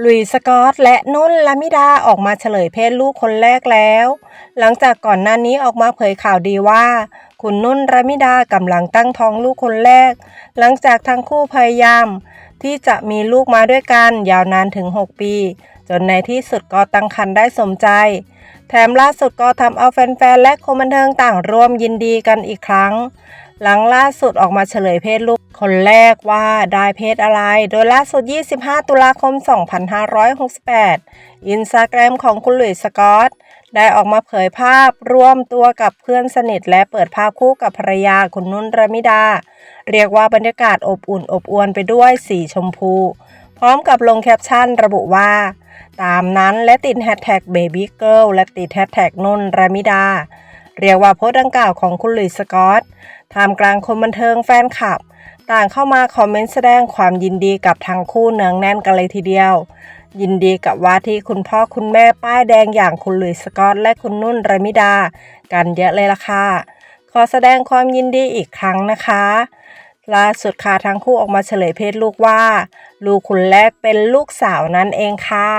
ลุยส์สกอตและนุ่นลามิดาออกมาเฉลยเพศลูกคนแรกแล้ว หลังจากก่อนหน้านี้ออกมาเผยข่าวดีว่า คุณนุ่นลามิดากำลังตั้งท้องลูกคนแรก หลังจากทั้งคู่พยายาม ที่จะมีลูกมาด้วยกันยาวนานถึง 6 ปี จนในที่สุดก็ตั้งครรภ์ได้สมใจ แถมล่าสุดก็ทำเอาแฟนๆ และคนบันเทิงต่างร่วมยินดีกันอีกครั้ง หลังล่าสุดออกมาเฉลยเพศลูกคนแรกว่าได้เพศอะไร โดยล่าสุด 25 ตุลาคม 2568 อินสตาแกรมของคุณหลุยส์สกอต ได้ออกมาเผยภาพร่วมตัวกับเพื่อนสนิท และเปิดภาพคู่กับภรรยาคุณนุ่นรมิดา เรียกว่าบรรยากาศอบอุ่นอบอวลไปด้วยสีชมพู พร้อมกับลงแคปชั่นระบุว่า ตามนั้นและติดแฮชแท็กเบบี้เกิลและติดแฮชแท็กนุ่นรมิดา เรียกว่าโพสต์ดังกล่าวของคุณหลุยส์สกอตท่ามกลางคนบันเทิงแฟนคลับ ต่างเข้ามาคอมเมนต์แสดงความยินดีกับทั้งคู่เนืองแน่นกันเลยทีเดียว ยินดีกับว่าที่คุณพ่อคุณแม่ป้ายแดงอย่างคุณหลุยสกอตและคุณนุ่นระมิดา กันเยอะเลยล่ะค่ะ ขอแสดงความยินดีอีกครั้งนะคะล่าสุดค่ะทั้งคู่ออกมาเฉลยเพศลูกว่า ลูกคุณแรกเป็นลูกสาวนั่นเองค่ะ